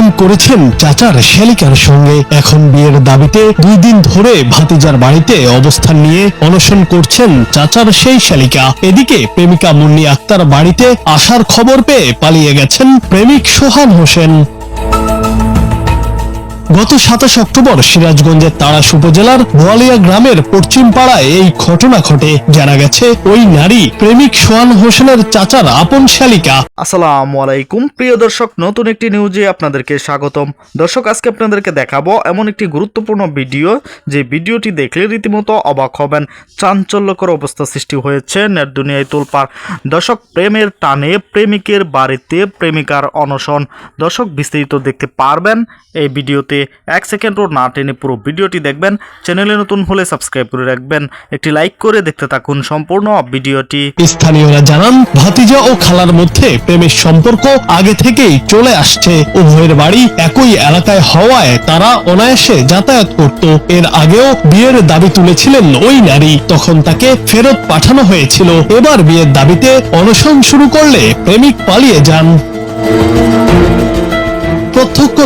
প্রেম করেছেন চাচার শ্যালিকার সঙ্গে। এখন বিয়ের দাবিতে দুই দিন ধরে ভাতিজার বাড়িতে অবস্থান নিয়ে অনশন করছেন চাচার সেই শ্যালিকা। এদিকে প্রেমিকা মুন্নি আক্তার বাড়িতে আসার খবর পেয়ে পালিয়ে গেছেন প্রেমিক সোহান হোসেন। গত সাতাশ অক্টোবর সিরাজগঞ্জের তাড়াশ উপজেলার বোয়ালিয়া গ্রামের পশ্চিম পাড়ায় এই ঘটনা ঘটে। জানা গেছে, ওই নারী প্রেমিক সোহান হোসেনের চাচার আপন শালিকা। আসসালামু আলাইকুম। প্রিয় দর্শক, নতুন একটি নিউজে আপনাদেরকে স্বাগতম। দর্শক, আজকে আপনাদেরকে দেখাবো এমন একটি গুরুত্বপূর্ণ ভিডিও। যে ভিডিওটি দেখলে রীতিমতো অবাক হবেন। চাঞ্চল্যকর অবস্থা সৃষ্টি হয়েছে নেট দুনিয়ায় তোলপার দর্শক, প্রেমের টানে প্রেমিকের বাড়িতে প্রেমিকার অনশন। দর্শক, বিস্তারিত দেখতে পারবেন এই ভিডিওতে। এক সেকেন্ডও না টেনে পুরো ভিডিওটি দেখবেন। চ্যানেলে নতুন হলে সাবস্ক্রাইব করে রাখবেন। একটি লাইক করে দেখতে থাকুন সম্পূর্ণ ভিডিওটি। স্থানীয়রা জানান, ভাতিজা ও খালার মধ্যে প্রেমের সম্পর্ক আগে থেকেই চলে আসছে। উভয়ের বাড়ি একই এলাকায় হওয়ায় তারা অনায়াসে যাতায়াত করত। এর আগেও বিয়ের দাবি তুলেছিলেন ওই নারী। তখন তাকে ফেরত পাঠানো হয়েছিল। এবার বিয়ের দাবিতে অনশন শুরু করলে প্রেমিক পালিয়ে যান।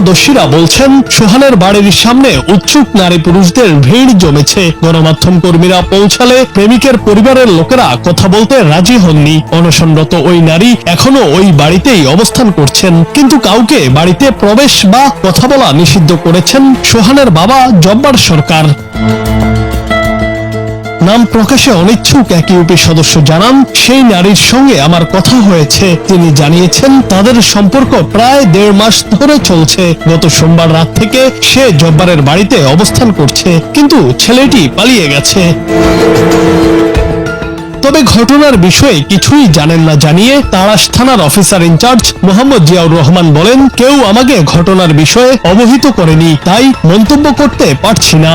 প্রত্যক্ষদর্শীরা বলছেন সোহানের বাড়ির সামনে উৎসুক নারী পুরুষদের ভিড় জমেছে। গণমাধ্যম কর্মীরা পৌঁছালে প্রেমিকের পরিবারের লোকেরা কথা বলতে রাজি হননি। অনশনরত ওই নারী এখনও ওই বাড়িতেই অবস্থান করছেন। কিন্তু কাউকে বাড়িতে প্রবেশ বা কথা বলা নিষিদ্ধ করেছেন সোহানের বাবা জব্বার সরকার। নাম প্রকাশে অনিচ্ছুক এক ইউপি সদস্য জানান, সেই নারীর সঙ্গে আমার কথা হয়েছে। তিনি জানিয়েছেন, তাদের সম্পর্ক প্রায় দেড় মাস ধরে চলছে। গত সোমবার রাত থেকে সে জব্বারের বাড়িতে অবস্থান করছে, কিন্তু ছেলেটি পালিয়ে গেছে। তবে ঘটনার বিষয়ে কিছুই জানেন না জানিয়ে তাড়াশ থানার অফিসার ইনচার্জ মোহাম্মদ জিয়াউর রহমান বলেন, কেউ আমাকে ঘটনার বিষয়ে অবহিত করেনি, তাই মন্তব্য করতে পারছি না।